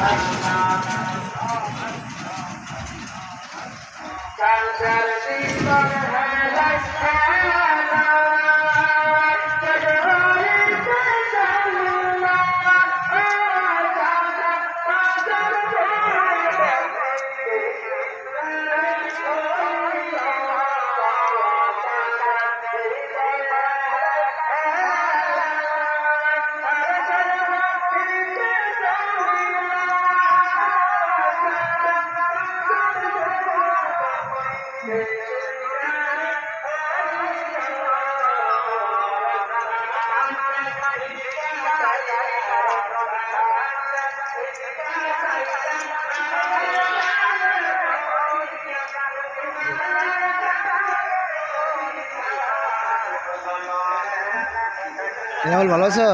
Thank you. Rahul ভালো আছো?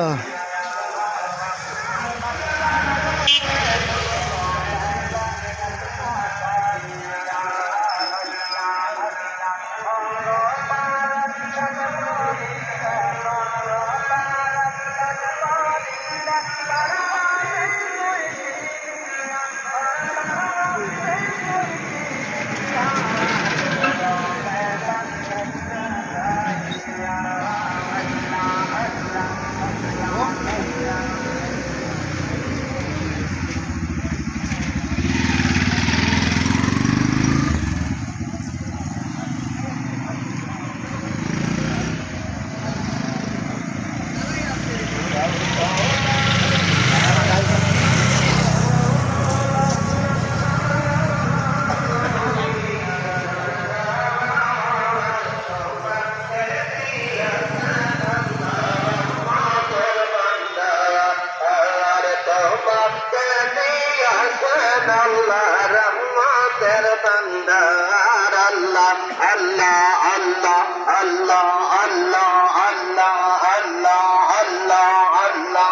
বান্দার আল্লাহ আল্লাহ আল্লাহ আল্লাহ আল্লাহ আল্লাহ আল্লাহ আল্লাহ। আল্লাহ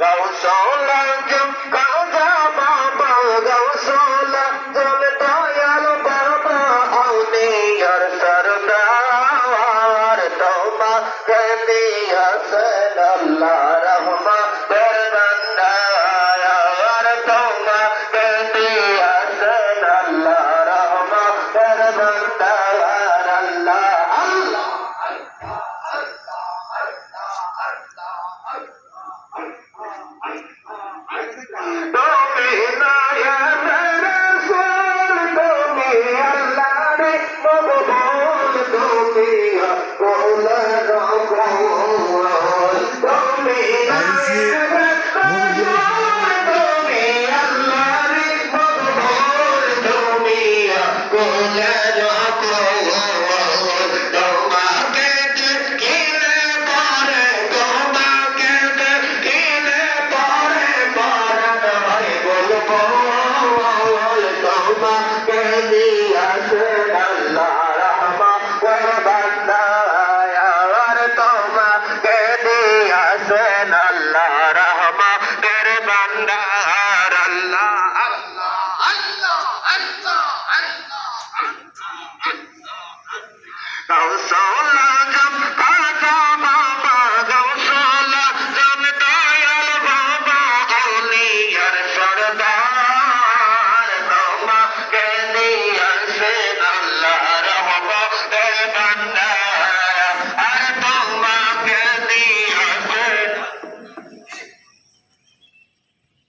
গৌসলা জম কাজা বাবা গৌসলা জম দয়াল বাবা আউনিয়ার সরদার তোমা গদিয়াসন আল্লাহ রহমান I see it.